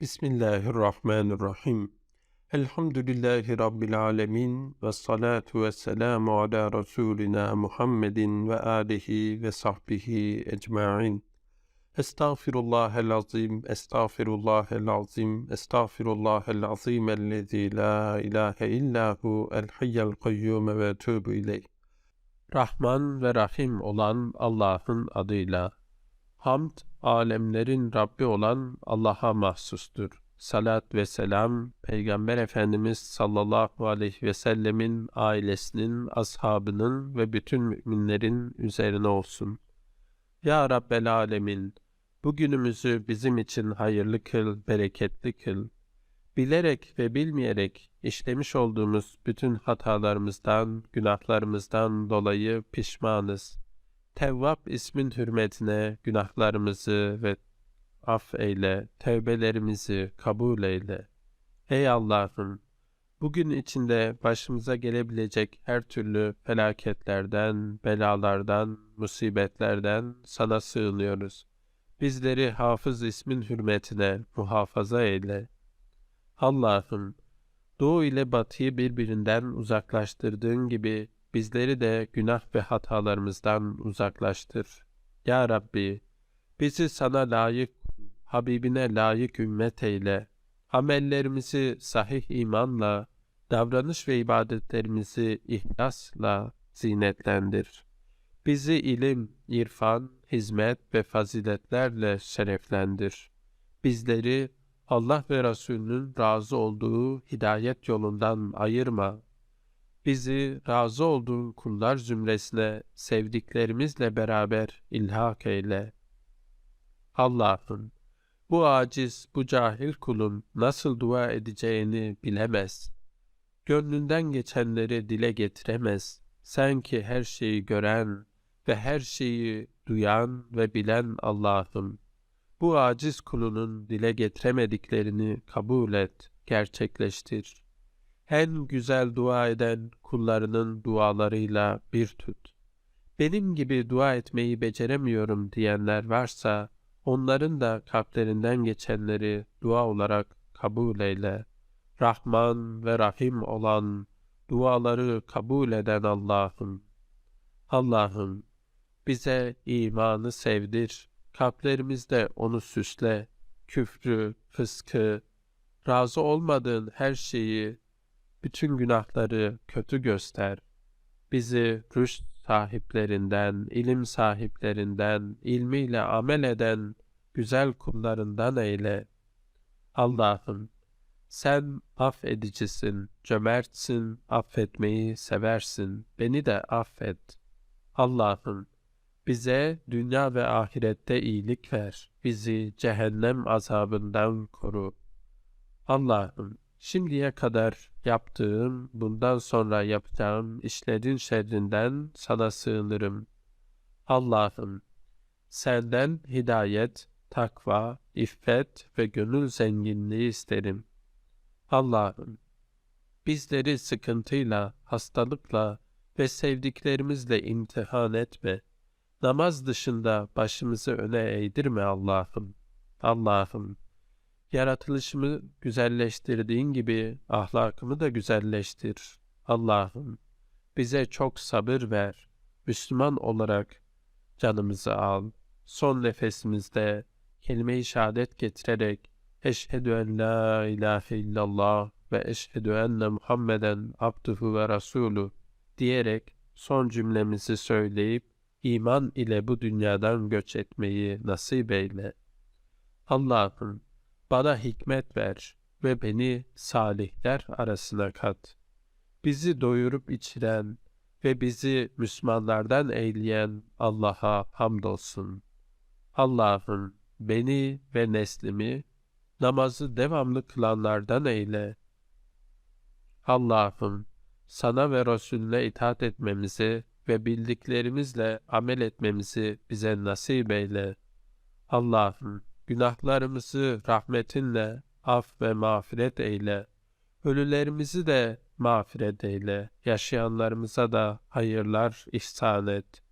Bismillahirrahmanirrahim. Elhamdülillahi Rabbil alemin ve salatu ve selamu ala Resulina Muhammedin ve alihi ve sahbihi ecma'in. Estağfirullahel azim, estağfirullahel azim, estağfirullahel azim ellezî la ilahe illahu el hayyel kayyum ve tövbü ileyh. Rahman ve Rahim olan Allah'ın adıyla. Hamd, alemlerin Rabbi olan Allah'a mahsustur. Salat ve selam, Peygamber Efendimiz sallallahu aleyhi ve sellemin ailesinin, ashabının ve bütün müminlerin üzerine olsun. Ya Rabbel Alemin, bugünümüzü bizim için hayırlı kıl, bereketli kıl. Bilerek ve bilmeyerek işlemiş olduğumuz bütün hatalarımızdan, günahlarımızdan dolayı pişmanız. Tevvap ismin hürmetine günahlarımızı ve af eyle, tevbelerimizi kabul eyle. Ey Allah'ım! Bugün içinde başımıza gelebilecek her türlü felaketlerden, belalardan, musibetlerden sana sığınıyoruz. Bizleri hafız ismin hürmetine muhafaza eyle. Allah'ım, doğu ile batıyı birbirinden uzaklaştırdığın gibi bizleri de günah ve hatalarımızdan uzaklaştır. Ya Rabbi, bizi sana layık, Habibine layık ümmet eyle. Amellerimizi sahih imanla, davranış ve ibadetlerimizi ihlasla zinetlendir. Bizi ilim, irfan, hizmet ve faziletlerle şereflendir. Bizleri Allah ve Resulünün razı olduğu hidayet yolundan ayırma. Bizi razı olduğun kullar zümresine sevdiklerimizle beraber ilhak eyle. Allah'ım, bu aciz, bu cahil kulun nasıl dua edeceğini bilemez. Gönlünden geçenleri dile getiremez. Sen ki her şeyi gören ve her şeyi duyan ve bilen Allah'ım. Bu aciz kulunun dile getiremediklerini kabul et, gerçekleştir. En güzel dua eden kullarının dualarıyla bir tut. Benim gibi dua etmeyi beceremiyorum diyenler varsa, onların da kalplerinden geçenleri dua olarak kabul eyle. Rahman ve Rahim olan, duaları kabul eden Allah'ım. Allah'ım, bize imanı sevdir, kalplerimizde onu süsle, küfrü, fıskı, razı olmadığın her şeyi, bütün günahları kötü göster. Bizi rüşt sahiplerinden, ilim sahiplerinden, ilmiyle amel eden güzel kullarından eyle. Allah'ım, sen affedicisin, cömertsin, affetmeyi seversin, beni de affet. Allah'ım, bize dünya ve ahirette iyilik ver, bizi cehennem azabından koru. Allah'ım, şimdiye kadar yaptığım, bundan sonra yapacağım işlerin şerrinden sana sığınırım. Allah'ım, senden hidayet, takva, iffet ve gönül zenginliği isterim. Allah'ım, bizleri sıkıntıyla, hastalıkla ve sevdiklerimizle imtihan etme. Namaz dışında başımızı öne eğdirme Allah'ım. Allah'ım, yaratılışımı güzelleştirdiğin gibi ahlakımı da güzelleştir. Allah'ım, bize çok sabır ver. Müslüman olarak canımızı al. Son nefesimizde kelime-i şehadet getirerek Eşhedü en la ilahe illallah ve eşhedü enne Muhammeden abduhu ve rasulü diyerek son cümlemizi söyleyip iman ile bu dünyadan göç etmeyi nasip eyle. Allah'ım bana hikmet ver ve beni salihler arasına kat. Bizi doyurup içiren ve bizi Müslümanlardan eyleyen Allah'a hamdolsun. Allah'ım beni ve neslimi namazı devamlı kılanlardan eyle. Allah'ım sana ve Resulüne itaat etmemizi ve bildiklerimizle amel etmemizi bize nasip eyle. Allah'ım günahlarımızı rahmetinle af ve mağfiret eyle. Ölülerimizi de mağfiret eyle. Yaşayanlarımıza da hayırlar ihsan et.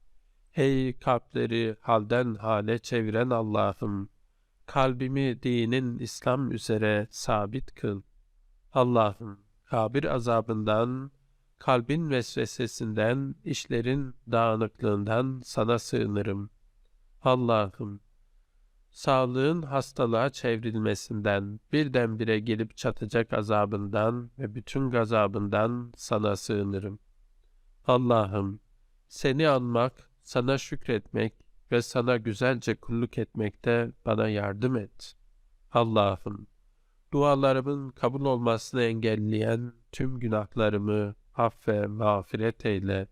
Ey kalpleri halden hale çeviren Allah'ım! kalbimi dinin İslam üzere sabit kıl. Allah'ım, kabir azabından, kalbin vesvesesinden, işlerin dağınıklığından sana sığınırım. Allah'ım, sağlığın hastalığa çevrilmesinden, birdenbire gelip çatacak azabından ve bütün gazabından sana sığınırım. Allah'ım, seni anmak, sana şükretmek ve sana güzelce kulluk etmekte bana yardım et. Allah'ım, dualarımın kabul olmasını engelleyen tüm günahlarımı affe mağfiret eyle.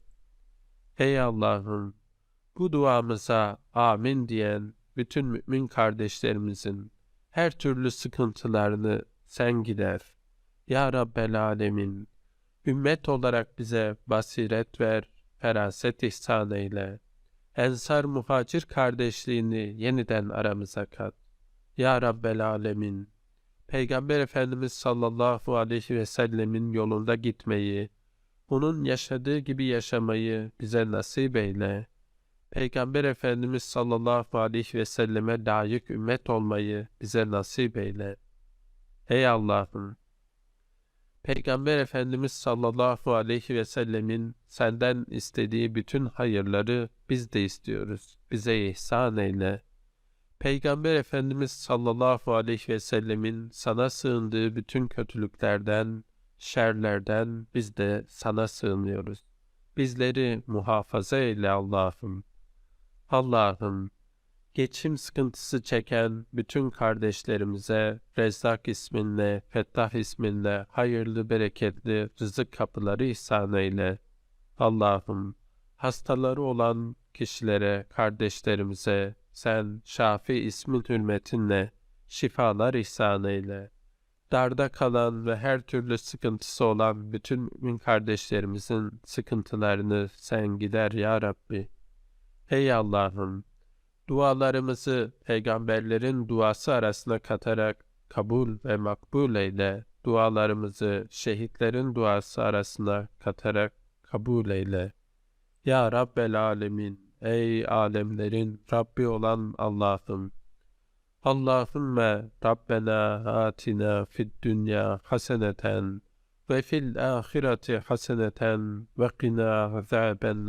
Ey Allah'ım, bu duamıza amin diyen bütün mümin kardeşlerimizin her türlü sıkıntılarını sen gider. Ya Rabbel Alemin, ümmet olarak bize basiret ver, feraset ihsan eyle. Ensar muhacir kardeşliğini yeniden aramıza kat. Ya Rabbel Alemin, Peygamber Efendimiz sallallahu aleyhi ve sellemin yolunda gitmeyi, onun yaşadığı gibi yaşamayı bize nasip eyle. Peygamber Efendimiz sallallahu aleyhi ve selleme layık ümmet olmayı bize nasip eyle. Ey Allah'ım! Peygamber Efendimiz sallallahu aleyhi ve sellemin senden istediği bütün hayırları biz de istiyoruz. Bize ihsan eyle. Peygamber Efendimiz sallallahu aleyhi ve sellemin sana sığındığı bütün kötülüklerden, şerlerden biz de sana sığınıyoruz. Bizleri muhafaza eyle Allah'ım. Allah'ım, geçim sıkıntısı çeken bütün kardeşlerimize Rezzak isminle, Fettah isminle hayırlı bereketli rızık kapıları ihsan eyle. Allah'ım, hastaları olan kişilere, kardeşlerimize sen Şafi ismin hürmetinle şifalar ihsan eyle. Darda kalan ve her türlü sıkıntısı olan bütün mümin kardeşlerimizin sıkıntılarını sen gider ya Rabbi. Ey Allah'ım, dualarımızı peygamberlerin duası arasına katarak kabul ve makbul eyle. Dualarımızı şehitlerin duası arasına katarak kabul eyle. Ya Rabbel Alemin, ey alemlerin Rabbi olan Allah'ım, Allahümme Rabbena atina fid dünya haseneten ve fil ahireti haseneten ve qina azaben